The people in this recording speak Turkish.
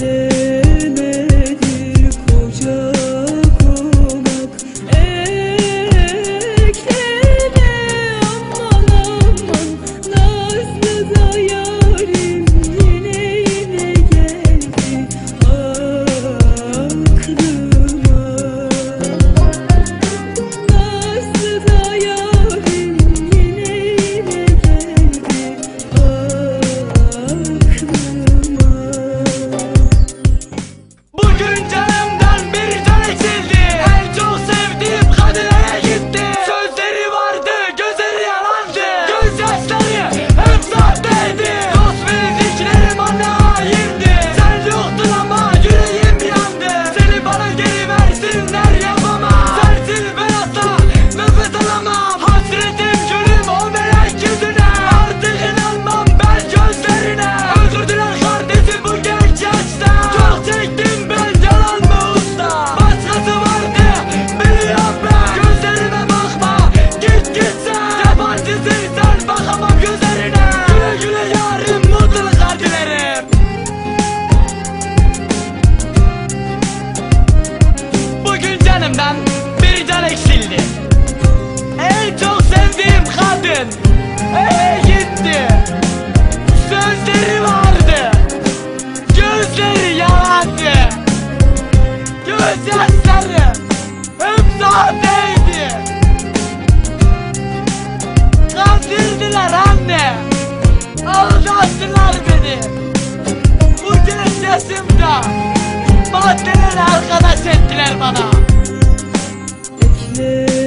live. gözyaşlarım imza değdi Kandırdılar anne. Aldattılar beni. Bugün sesimde Maddeleri arkadaş ettiler bana. Bekle